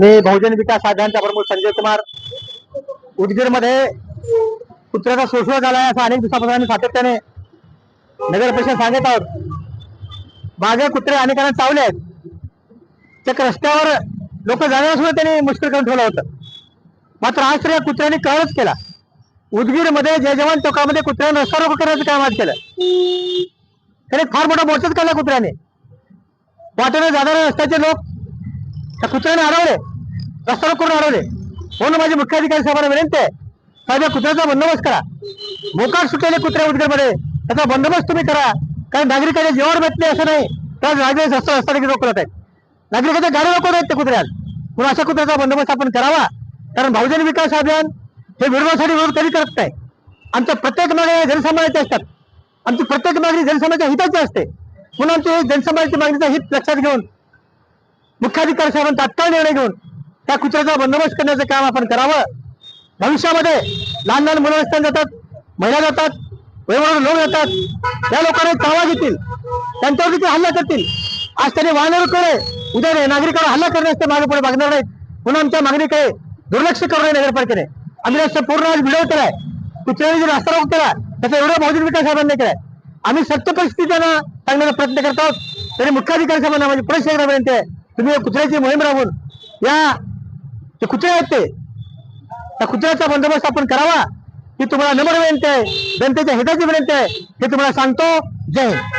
मी बहुजन विकास आघाडीचा प्रमुख संजय कुमार. उदगीरमध्ये कुत्र्याचा शोषण झाला आहे असं अनेक दिवसापासून आम्ही सातत्याने नगर परिषद सांगत आहोत. मागे कुत्रे अनेकांना चावले आहेत. त्या रस्त्यावर लोक जाण्याला सुद्धा त्यांनी मुश्किल करून ठेवलं होतं. मात्र आज तर या कुत्र्यांनी कळच केला. उदगीरमध्ये जय जवान टोकामध्ये कुत्र्याने रस्ता रोको करण्याचं काम आज केलं त्याने फार मोठा मोर्चाच काढला कुत्र्याने. वाटेने जाणारे रस्त्याचे लोक त्या कुत्र्याने अडवले. रस्ता रोको करून अडवले? म्हणून माझे मुख्याधिकारी साहेबांना विनंती आहे? साहेब या कुत्र्याचा बंदोबस्त करा. मोकाट सुटलेले कुत्रे उदगीरमध्ये. त्याचा बंदोबस्त तुम्ही करा. कारण नागरिकांच्या जेवण भेटले असं नाही. तर नागरिक रस्ता रस्ता देखील रोखत आहेत नागरिकांच्या गाडी रोखत आहेत त्या कुत्र्यात. म्हणून अशा कुत्र्याचा बंदोबस्त आपण करावा. कारण बहुजन विकास अभियान हे विरोधासाठी विरोध कधी करत नाही. आमच्या प्रत्येक मागण्या जनसामान्याच्या असतात. आमची प्रत्येक मागणी जनसामान्याच्या हिताची असते. म्हणून आमची जनसमाजाची मागणीचं हित लक्षात घेऊन मुख्याधिकारी साहेबांनी तात्काळ निर्णय घेऊन त्या कुत्र्याचा बंदोबस्त करण्याचं काम आपण करावं. भविष्यामध्ये लहान लहान मुलं रस्त्याने जातात महिला जातात वेगवेगळे लोक जातात त्या लोकांना तावा घेतील त्यांच्यावरती ते हल्ला करतील. आज त्यांनी वाहनावर करे उद्या रे- नागरिकांवर हल्ला करण्यास ते मागे पुढे मागणार नाहीत. म्हणून आमच्या मागणीकडे दुर्लक्ष करू नये नगरपालिकेने. आम्ही रस्ता पूर्ण आज व्हिडिओ केलाय. कुत्र्याने जो रस्ता रोग केला त्याचा एवढा बहुजन विकास साहेबांनी केलाय. आम्ही सत्य परिस्थिती त्यांना सांगण्याचा प्रयत्न करत आहोत. तरी मुख्याधिकारी साहेबांना माझी पुढे विनंती आहे. तुम्ही कुत्र्याची मोहीम राबवून या जे कुत्रे आहेत ते त्या कुत्र्याचा बंदोबस्त आपण करावा ही तुम्हाला नम्र विनंती आहे. जनतेच्या हिताची विनंती आहे. हे तुम्हाला सांगतो. जय हिंद.